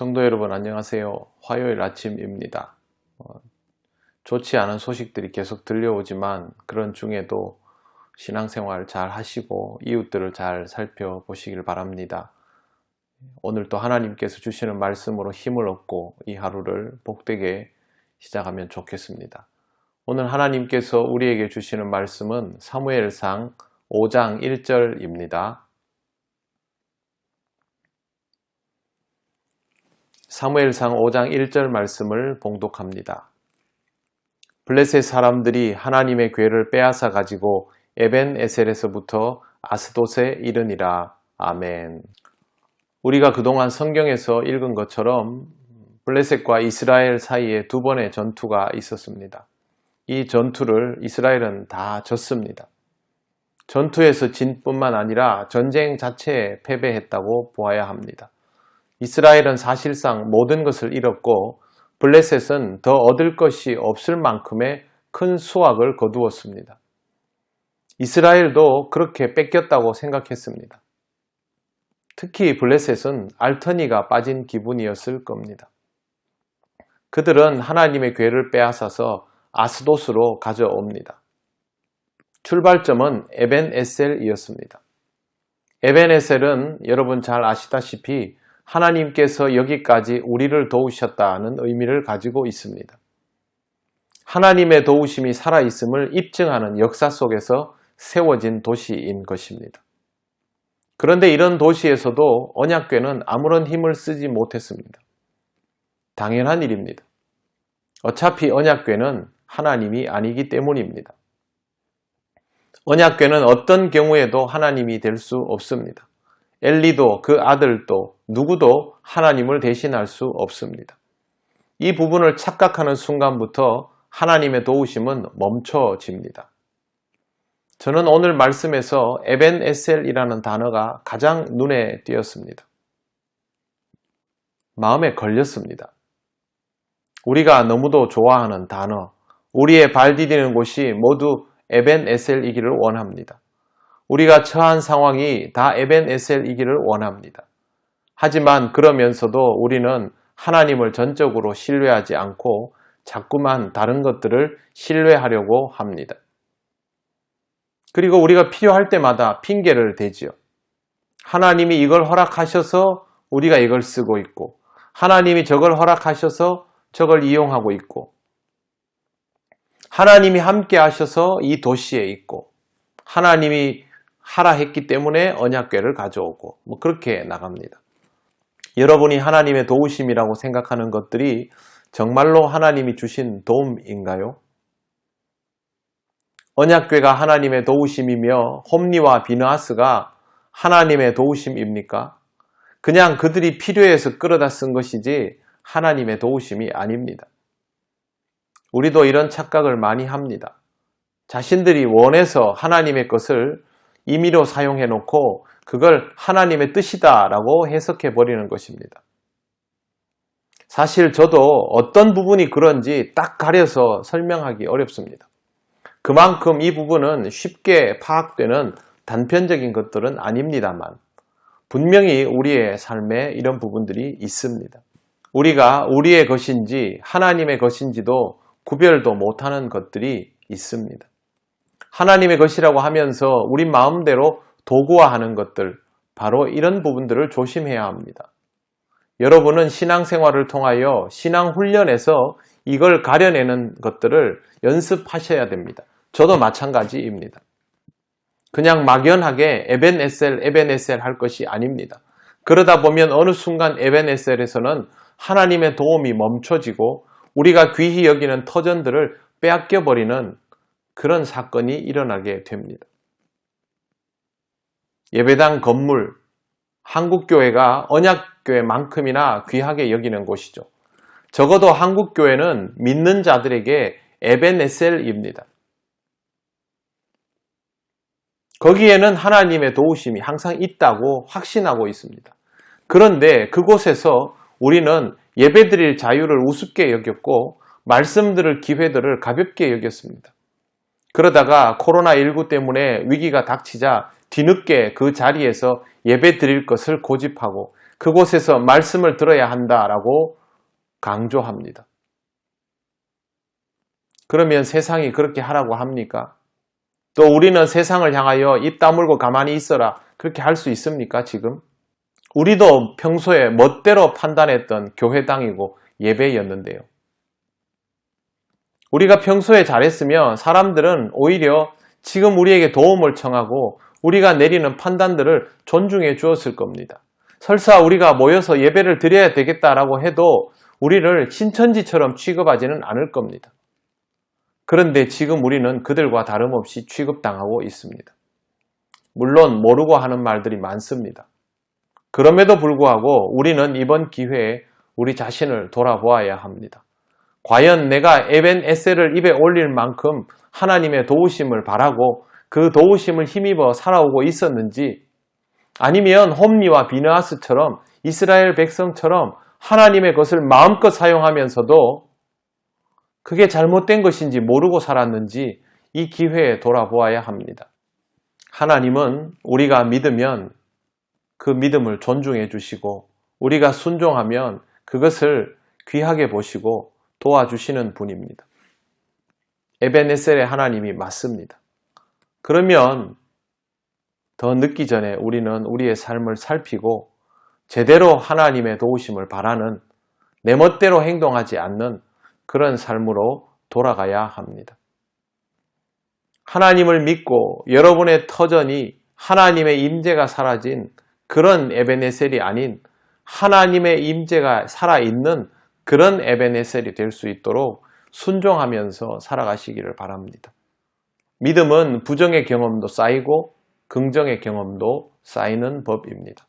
성도 여러분 안녕하세요. 화요일 아침입니다. 어, 좋지 않은 소식들이 계속 들려오지만 그런 중에도 신앙생활 잘 하시고 이웃들을 잘 살펴보시길 바랍니다. 오늘 또 하나님께서 주시는 말씀으로 힘을 얻고 이 하루를 복되게 시작하면 좋겠습니다. 오늘 하나님께서 우리에게 주시는 말씀은 사무엘상 5장 1절입니다. 사무엘상 5장 1절 말씀을 봉독합니다. 블레셋 사람들이 하나님의 괴를 빼앗아 가지고 에벤 에셀에서부터 아스돗에 이르니라. 아멘. 우리가 그동안 성경에서 읽은 것처럼 블레셋과 이스라엘 사이에 두 번의 전투가 있었습니다. 이 전투를 이스라엘은 다 졌습니다. 전투에서 진 뿐만 아니라 전쟁 자체에 패배했다고 보아야 합니다. 이스라엘은 사실상 모든 것을 잃었고 블레셋은 더 얻을 것이 없을 만큼의 큰 수확을 거두었습니다. 이스라엘도 그렇게 뺏겼다고 생각했습니다. 특히 블레셋은 알터니가 빠진 기분이었을 겁니다. 그들은 하나님의 괴를 빼앗아서 아스도스로 가져옵니다. 출발점은 에벤 에셀이었습니다. 에벤 에셀은 여러분 잘 아시다시피 하나님께서 여기까지 우리를 도우셨다는 의미를 가지고 있습니다. 하나님의 도우심이 살아있음을 입증하는 역사 속에서 세워진 도시인 것입니다. 그런데 이런 도시에서도 언약궤는 아무런 힘을 쓰지 못했습니다. 당연한 일입니다. 어차피 언약궤는 하나님이 아니기 때문입니다. 언약궤는 어떤 경우에도 하나님이 될 수 없습니다. 엘리도 그 아들도 누구도 하나님을 대신할 수 없습니다. 이 부분을 착각하는 순간부터 하나님의 도우심은 멈춰집니다. 저는 오늘 말씀에서 에벤 에셀이라는 단어가 가장 눈에 띄었습니다. 마음에 걸렸습니다. 우리가 너무도 좋아하는 단어, 우리의 발 디디는 곳이 모두 에벤 에셀이기를 원합니다. 우리가 처한 상황이 다 에벤 에셀이기를 원합니다. 하지만 그러면서도 우리는 하나님을 전적으로 신뢰하지 않고 자꾸만 다른 것들을 신뢰하려고 합니다. 그리고 우리가 필요할 때마다 핑계를 대지요. 하나님이 이걸 허락하셔서 우리가 이걸 쓰고 있고, 하나님이 저걸 허락하셔서 저걸 이용하고 있고, 하나님이 함께 하셔서 이 도시에 있고, 하나님이 하라 했기 때문에 언약궤를 가져오고, 뭐 그렇게 나갑니다. 여러분이 하나님의 도우심이라고 생각하는 것들이 정말로 하나님이 주신 도움인가요? 언약궤가 하나님의 도우심이며 홈리와 비너하스가 하나님의 도우심입니까? 그냥 그들이 필요해서 끌어다 쓴 것이지 하나님의 도우심이 아닙니다. 우리도 이런 착각을 많이 합니다. 자신들이 원해서 하나님의 것을 임의로 사용해 놓고 그걸 하나님의 뜻이다라고 해석해 버리는 것입니다. 사실 저도 어떤 부분이 그런지 딱 가려서 설명하기 어렵습니다. 그만큼 이 부분은 쉽게 파악되는 단편적인 것들은 아닙니다만 분명히 우리의 삶에 이런 부분들이 있습니다. 우리가 우리의 것인지 하나님의 것인지도 구별도 못하는 것들이 있습니다. 하나님의 것이라고 하면서 우리 마음대로 도구화하는 것들, 바로 이런 부분들을 조심해야 합니다. 여러분은 신앙생활을 통하여 신앙훈련에서 이걸 가려내는 것들을 연습하셔야 됩니다. 저도 마찬가지입니다. 그냥 막연하게 에벤에셀, 에벤에셀 할 것이 아닙니다. 그러다 보면 어느 순간 에벤에셀에서는 하나님의 도움이 멈춰지고 우리가 귀히 여기는 터전들을 빼앗겨 버리는 그런 사건이 일어나게 됩니다. 예배당 건물, 한국교회가 언약교회만큼이나 귀하게 여기는 곳이죠. 적어도 한국교회는 믿는 자들에게 에벤에셀입니다. 거기에는 하나님의 도우심이 항상 있다고 확신하고 있습니다. 그런데 그곳에서 우리는 예배드릴 자유를 우습게 여겼고 말씀 들을 기회들을 가볍게 여겼습니다. 그러다가 코로나19 때문에 위기가 닥치자 뒤늦게 그 자리에서 예배 드릴 것을 고집하고 그곳에서 말씀을 들어야 한다라고 강조합니다. 그러면 세상이 그렇게 하라고 합니까? 또 우리는 세상을 향하여 입 다물고 가만히 있어라. 그렇게 할 수 있습니까, 지금? 우리도 평소에 멋대로 판단했던 교회당이고 예배였는데요. 우리가 평소에 잘했으면 사람들은 오히려 지금 우리에게 도움을 청하고 우리가 내리는 판단들을 존중해 주었을 겁니다. 설사 우리가 모여서 예배를 드려야 되겠다라고 해도 우리를 신천지처럼 취급하지는 않을 겁니다. 그런데 지금 우리는 그들과 다름없이 취급당하고 있습니다. 물론 모르고 하는 말들이 많습니다. 그럼에도 불구하고 우리는 이번 기회에 우리 자신을 돌아보아야 합니다. 과연 내가 에벤 에셀을 입에 올릴 만큼 하나님의 도우심을 바라고 그 도우심을 힘입어 살아오고 있었는지 아니면 홈리와 비느하스처럼 이스라엘 백성처럼 하나님의 것을 마음껏 사용하면서도 그게 잘못된 것인지 모르고 살았는지 이 기회에 돌아보아야 합니다. 하나님은 우리가 믿으면 그 믿음을 존중해 주시고 우리가 순종하면 그것을 귀하게 보시고 도와주시는 분입니다. 에베네셀의 하나님이 맞습니다. 그러면 더 늦기 전에 우리는 우리의 삶을 살피고 제대로 하나님의 도우심을 바라는 내 멋대로 행동하지 않는 그런 삶으로 돌아가야 합니다. 하나님을 믿고 여러분의 터전이 하나님의 임재가 사라진 그런 에베네셀이 아닌 하나님의 임재가 살아있는 그런 에베네셀이 될 수 있도록 순종하면서 살아가시기를 바랍니다. 믿음은 부정의 경험도 쌓이고 긍정의 경험도 쌓이는 법입니다.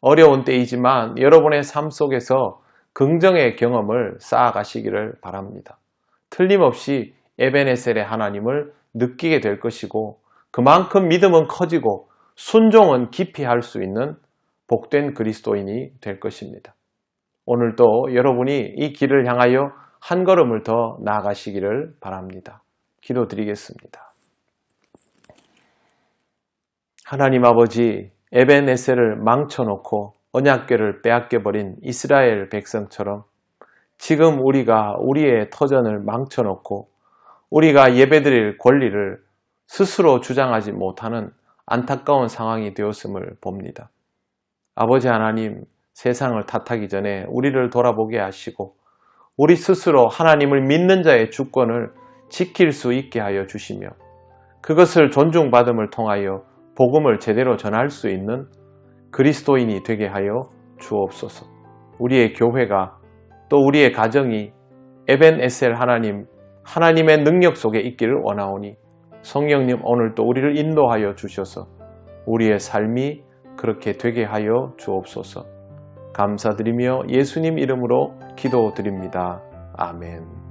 어려운 때이지만 여러분의 삶 속에서 긍정의 경험을 쌓아가시기를 바랍니다. 틀림없이 에베네셀의 하나님을 느끼게 될 것이고 그만큼 믿음은 커지고 순종은 깊이 할 수 있는 복된 그리스도인이 될 것입니다. 오늘도 여러분이 이 길을 향하여 한 걸음을 더 나아가시기를 바랍니다. 기도드리겠습니다. 하나님 아버지 에벤에셀을 망쳐놓고 언약궤를 빼앗겨버린 이스라엘 백성처럼 지금 우리가 우리의 터전을 망쳐놓고 우리가 예배드릴 권리를 스스로 주장하지 못하는 안타까운 상황이 되었음을 봅니다. 아버지 하나님, 세상을 탓하기 전에 우리를 돌아보게 하시고 우리 스스로 하나님을 믿는 자의 주권을 지킬 수 있게 하여 주시며 그것을 존중받음을 통하여 복음을 제대로 전할 수 있는 그리스도인이 되게 하여 주옵소서. 우리의 교회가 또 우리의 가정이 에벤 에셀 하나님, 하나님의 능력 속에 있기를 원하오니 성령님 오늘도 우리를 인도하여 주셔서 우리의 삶이 그렇게 되게 하여 주옵소서. 감사드리며 예수님 이름으로 기도드립니다. 아멘.